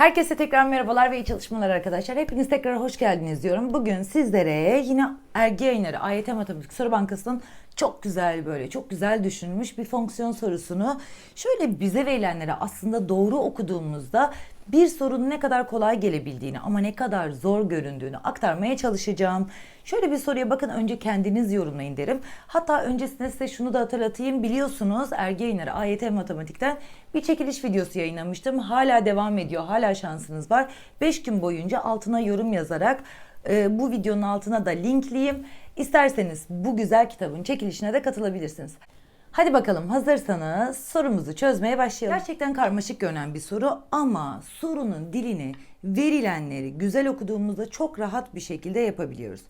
Herkese tekrar merhabalar ve iyi çalışmalar arkadaşlar. Hepiniz tekrar hoş geldiniz diyorum. Bugün sizlere yine Ergi Yayınları AYT Matematik Soru Bankası'nın çok güzel böyle çok güzel düşünülmüş bir fonksiyon sorusunu şöyle bize verilenlere aslında doğru okuduğumuzda bir sorunun ne kadar kolay gelebildiğini ama ne kadar zor göründüğünü aktarmaya çalışacağım. Şöyle bir soruya bakın önce kendiniz yorumlayın derim. Hatta öncesinde size şunu da hatırlatayım. Biliyorsunuz Ergi Yayınları AYT Matematik'ten bir çekiliş videosu yayınlamıştım. Hala devam ediyor. Hala şansınız var. 5 gün boyunca altına yorum yazarak e, bu videonun altına da linkleyeyim. İsterseniz bu güzel kitabın çekilişine de katılabilirsiniz. Hadi bakalım hazırsanız sorumuzu çözmeye başlayalım. Gerçekten karmaşık görünen bir soru ama sorunun dilini, verilenleri güzel okuduğumuzda çok rahat bir şekilde yapabiliyoruz.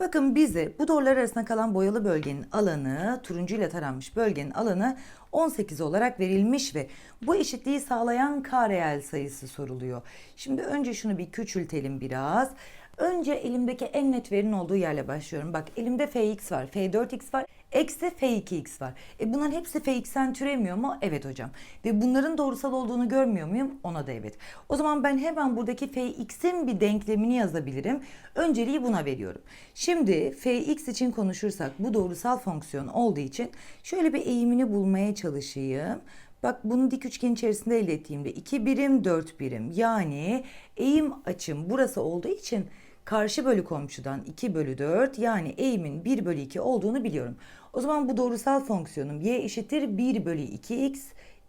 Bakın bize bu doğrular arasında kalan boyalı bölgenin alanı, turuncuyla taranmış bölgenin alanı 18 olarak verilmiş ve bu eşitliği sağlayan k sayısı soruluyor. Şimdi önce şunu bir küçültelim biraz. Önce elimdeki en net verinin olduğu yerle başlıyorum. Bak elimde fx var, f4x var, eksi f2x var. E bunların hepsi fx'ten türemiyor mu? Evet hocam. Ve bunların doğrusal olduğunu görmüyor muyum? Ona da evet. O zaman ben hemen buradaki fx'in bir denklemini yazabilirim. Önceliği buna veriyorum. Şimdi fx için konuşursak bu doğrusal fonksiyon olduğu için şöyle bir eğimini bulmaya çalışayım. Bak bunu dik üçgen içerisinde elde ettiğimde 2 birim 4 birim yani eğim açım burası olduğu için karşı bölü komşudan 2 bölü 4 yani eğimin 1 bölü 2 olduğunu biliyorum. O zaman bu doğrusal fonksiyonum y eşittir 1 bölü 2x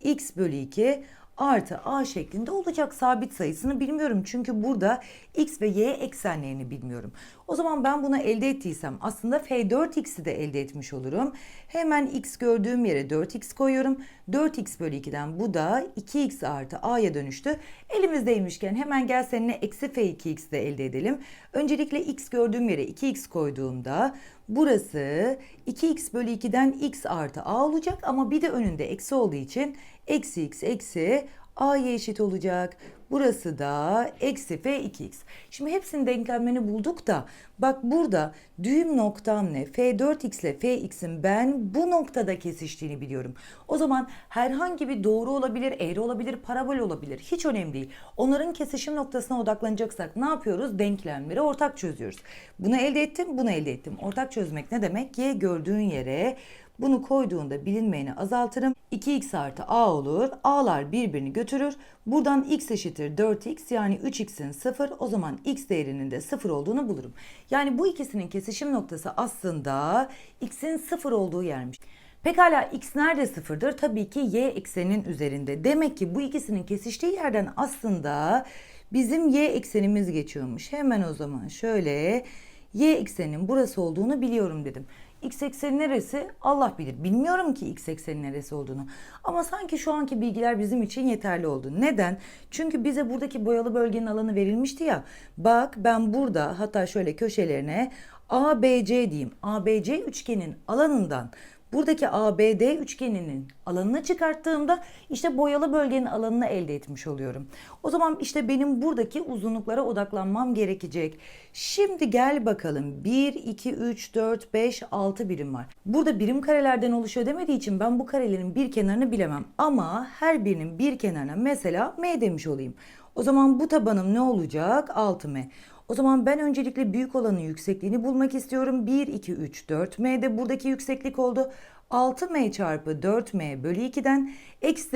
x bölü 2 artı a şeklinde olacak sabit sayısını bilmiyorum. Çünkü burada x ve y eksenlerini bilmiyorum. O zaman ben bunu elde ettiysem aslında f4x'i de elde etmiş olurum. Hemen x gördüğüm yere 4x koyuyorum. 4x bölü 2'den bu da 2x artı a'ya dönüştü. Elimizdeymişken hemen gel seninle eksi f2x de elde edelim. Öncelikle x gördüğüm yere 2x koyduğumda burası 2x bölü 2'den x artı a olacak ama bir de önünde eksi olduğu için eksi x eksi a'ya eşit olacak. Burası da eksi f2x. Şimdi hepsinin denklemlerini bulduk da bak burada düğüm noktam ne? f4x ile fx'in ben bu noktada kesiştiğini biliyorum. O zaman herhangi bir doğru olabilir, eğri olabilir, parabol olabilir. Hiç önemli değil. Onların kesişim noktasına odaklanacaksak ne yapıyoruz? Denklemleri ortak çözüyoruz. Bunu elde ettim, bunu elde ettim. Ortak çözmek ne demek? Y gördüğün yere bunu koyduğunda bilinmeyeni azaltırım. 2x artı a olur. A'lar birbirini götürür. Buradan x eşittir 4x yani 3x'in 0. O zaman x değerinin de 0 olduğunu bulurum. Yani bu ikisinin kesişim noktası aslında x'in 0 olduğu yermiş. Pekala x nerede sıfırdır? Tabii ki y ekseninin üzerinde. Demek ki bu ikisinin kesiştiği yerden aslında bizim y eksenimiz geçiyormuş. Hemen o zaman şöyle y eksenin burası olduğunu biliyorum dedim. X ekseni neresi? Allah bilir. Bilmiyorum ki X ekseni neresi olduğunu. Ama sanki şu anki bilgiler bizim için yeterli oldu. Neden? Çünkü bize buradaki boyalı bölgenin alanı verilmişti ya. Bak ben burada hatta şöyle köşelerine ABC diyeyim. ABC üçgenin alanından buradaki ABD üçgeninin alanını çıkarttığımda işte boyalı bölgenin alanını elde etmiş oluyorum. O zaman işte benim buradaki uzunluklara odaklanmam gerekecek. Şimdi gel bakalım 1, 2, 3, 4, 5, 6 birim var. Burada birim karelerden oluşuyor demediği için ben bu karelerin bir kenarını bilemem. Ama her birinin bir kenarına mesela M demiş olayım. O zaman bu tabanım ne olacak? 6M. O zaman ben öncelikle büyük olanın yüksekliğini bulmak istiyorum. 1, 2, 3, 4M de buradaki yükseklik oldu. 6M çarpı 4M bölü 2'den x.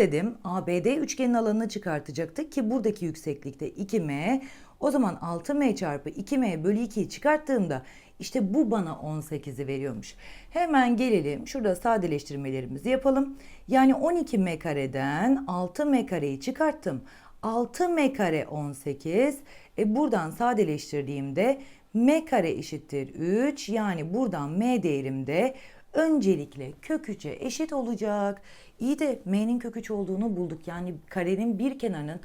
ABD üçgenin alanını çıkartacaktı ki buradaki yükseklikte 2M. O zaman 6M çarpı 2M bölü 2'yi çıkarttığımda işte bu bana 18'i veriyormuş. Hemen gelelim şurada sadeleştirmelerimizi yapalım. Yani 12M kareden 6M kareyi çıkarttım. 6M kare 18. E buradan sadeleştirdiğimde M kare eşittir 3. Yani buradan M değerimde öncelikle kök 3'e eşit olacak. İyi de M'nin kök 3 olduğunu bulduk. Yani karenin bir kenarının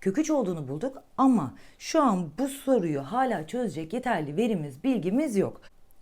kök 3 olduğunu bulduk ama şu an bu soruyu hala çözecek yeterli verimiz, bilgimiz yok.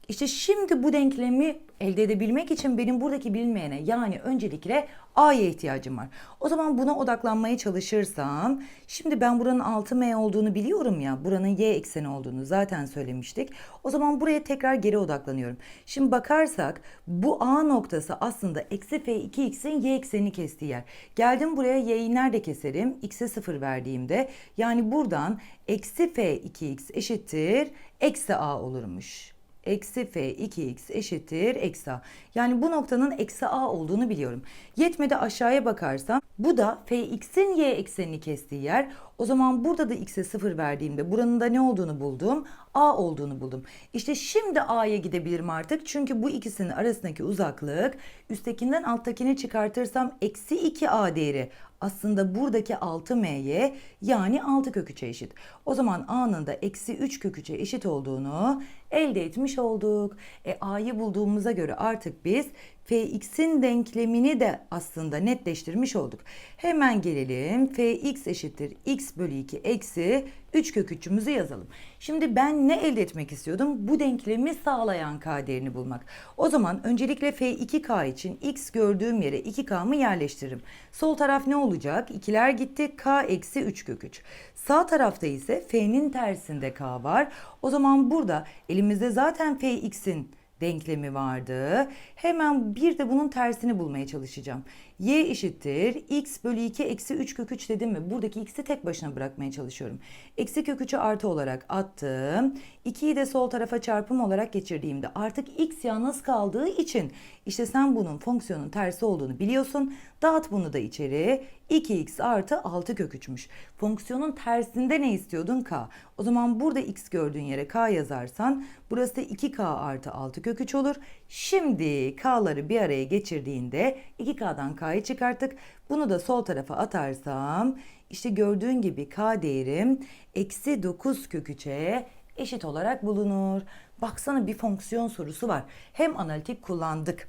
İşte şimdi bu denklemi elde edebilmek için benim buradaki bilinmeyene yani öncelikle A'ya ihtiyacım var. O zaman buna odaklanmaya çalışırsam şimdi ben buranın 6M olduğunu biliyorum ya buranın Y ekseni olduğunu zaten söylemiştik. O zaman buraya tekrar geri odaklanıyorum. Şimdi bakarsak bu A noktası aslında eksi F2x'in Y eksenini kestiği yer. Geldim buraya Y'yi nerede keserim? X'e 0 verdiğimde yani buradan eksi F2x eşittir eksi A olurmuş eksi f 2x eşittir eksi a. Yani bu noktanın eksi a olduğunu biliyorum. Yetmedi aşağıya bakarsam bu da fx'in y eksenini kestiği yer. O zaman burada da x'e 0 verdiğimde buranın da ne olduğunu buldum? A olduğunu buldum. İşte şimdi a'ya gidebilirim artık. Çünkü bu ikisinin arasındaki uzaklık üsttekinden alttakini çıkartırsam eksi 2a değeri aslında buradaki 6m'ye yani 6 kök 3'e eşit. O zaman a'nın da eksi 3 kök 3'e eşit olduğunu elde etmiş olduk. E a'yı bulduğumuza göre artık biz fx'in denklemini de aslında netleştirmiş olduk. Hemen gelelim fx eşittir x bölü 2 eksi 3 kök 3'ümüzü yazalım. Şimdi ben ne elde etmek istiyordum? Bu denklemi sağlayan k değerini bulmak. O zaman öncelikle f2k için x gördüğüm yere 2k'mı yerleştiririm. Sol taraf ne olacak? İkiler gitti k eksi 3 kök 3. Sağ tarafta ise f'nin tersinde k var. O zaman burada elimizde zaten fx'in denklemi vardı. Hemen bir de bunun tersini bulmaya çalışacağım. y eşittir x bölü 2 eksi 3 kök 3 dedim mi? Buradaki x'i tek başına bırakmaya çalışıyorum. Eksi kök 3'ü artı olarak attım. 2'yi de sol tarafa çarpım olarak geçirdiğimde artık x yalnız kaldığı için işte sen bunun fonksiyonun tersi olduğunu biliyorsun. Dağıt bunu da içeri. 2x artı 6 kök 3'müş. Fonksiyonun tersinde ne istiyordun? k. O zaman burada x gördüğün yere k yazarsan burası da 2k artı 6 kök 3 olur. Şimdi k'ları bir araya geçirdiğinde 2k'dan k'yı çıkarttık. Bunu da sol tarafa atarsam işte gördüğün gibi k değerim eksi 9 kök 3'e eşit olarak bulunur. Baksana bir fonksiyon sorusu var. Hem analitik kullandık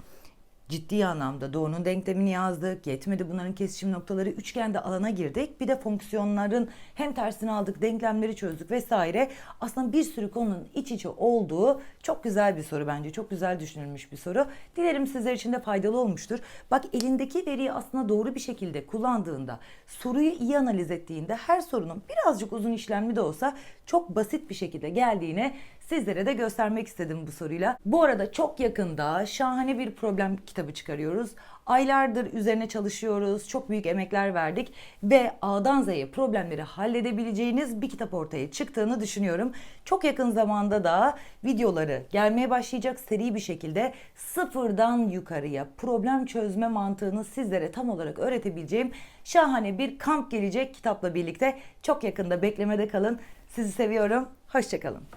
ciddi anlamda doğunun denklemini yazdık. Yetmedi bunların kesişim noktaları üçgende alana girdik. Bir de fonksiyonların hem tersini aldık, denklemleri çözdük vesaire. Aslında bir sürü konunun iç içe olduğu çok güzel bir soru bence. Çok güzel düşünülmüş bir soru. Dilerim sizler için de faydalı olmuştur. Bak elindeki veriyi aslında doğru bir şekilde kullandığında, soruyu iyi analiz ettiğinde her sorunun birazcık uzun işlemli de olsa çok basit bir şekilde geldiğine sizlere de göstermek istedim bu soruyla. Bu arada çok yakında şahane bir problem kitabı çıkarıyoruz. Aylardır üzerine çalışıyoruz, çok büyük emekler verdik ve A'dan Z'ye problemleri halledebileceğiniz bir kitap ortaya çıktığını düşünüyorum. Çok yakın zamanda da videoları gelmeye başlayacak seri bir şekilde sıfırdan yukarıya problem çözme mantığını sizlere tam olarak öğretebileceğim şahane bir kamp gelecek kitapla birlikte. Çok yakında beklemede kalın. Sizi seviyorum. Hoşçakalın.